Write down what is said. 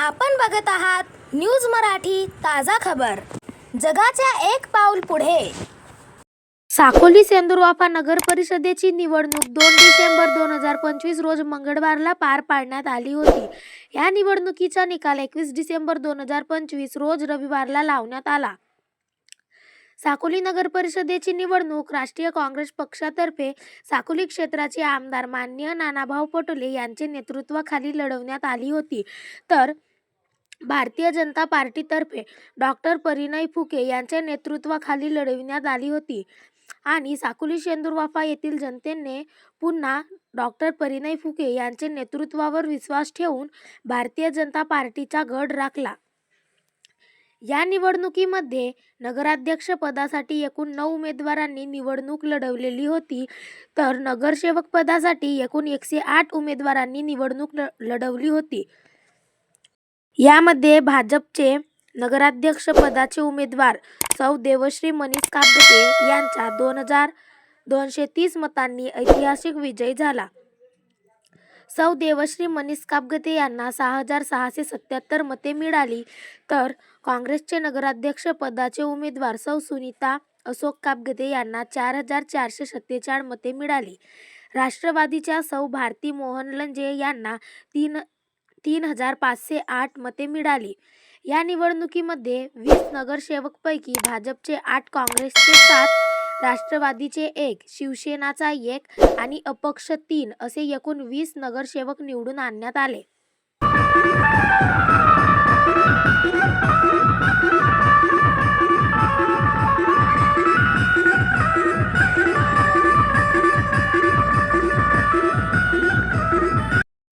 आपण बघत आहात न्यूज मराठी ताजा खबर. जगाच्या एक पाऊल पुढे. साकोली सेंदुरवाफा नगर परिषदेची निवडणूक दोन डिसेंबर दोन हजार पंचवीस रोज मंगळवारला पार पाडण्यात आली होती. या निवडणुकीचा निकाल एकवीस डिसेंबर दोन हजार पंचवीस रोज रविवारला लावण्यात आला. साकोली नगर परिषदेची निवडणूक राष्ट्रीय काँग्रेस पक्षातर्फे साकोली क्षेत्राचे आमदार माननीय नानाभाऊ पटोले यांचे नेतृत्वाखाली लढवण्यात आली होती. तर भारतीय जनता पार्टीतर्फे डॉक्टर परिणय फुके यांच्या नेतृत्वाखाली लढविण्यात आली होती. आणि साकोली शेंदूरवाफा येथील जनतेने पुन्हा डॉक्टर परिणय फुके यांचे नेतृत्वावर विश्वास ठेवून भारतीय जनता पार्टीचा गड राखला. या निवडणुकीमध्ये नगराध्यक्ष पदासाठी एकूण नऊ उमेदवारांनी निवडणूक लढवलेली होती. तर नगरसेवक पदासाठी एकूण एकशे आठ उमेदवारांनी निवडणूक लढवली होती. यामध्ये भाजपचे नगराध्यक्षपदाचे उमेदवार सौ देवश्री मनीष कापगते यांचा दोन हजार दोनशे तीस मतांनी ऐतिहासिक विजय झाला. सौ देवश्री मनीष कापगते यांना सहा हजार सहाशे सत्याहत्तर मते मिळाली. तर काँग्रेसचे नगराध्यक्ष पदाचे उमेदवार सौ सुनीता अशोक कापगते यांना चार हजार चारशे सत्तेचाळ मते मिळाली. राष्ट्रवादीच्या सौ भारती मोहन लंजे यांना तीन तीन हजार पाचशे आठ मते मिळाली. या निवडणुकीमध्ये वीस नगरसेवकपैकी भाजपचे आठ काँग्रेसचे सात राष्ट्रवादीचे एक शिवसेनाचा एक आणि अपक्ष तीन असे एकूण वीस नगरसेवक निवडून आणण्यात आले.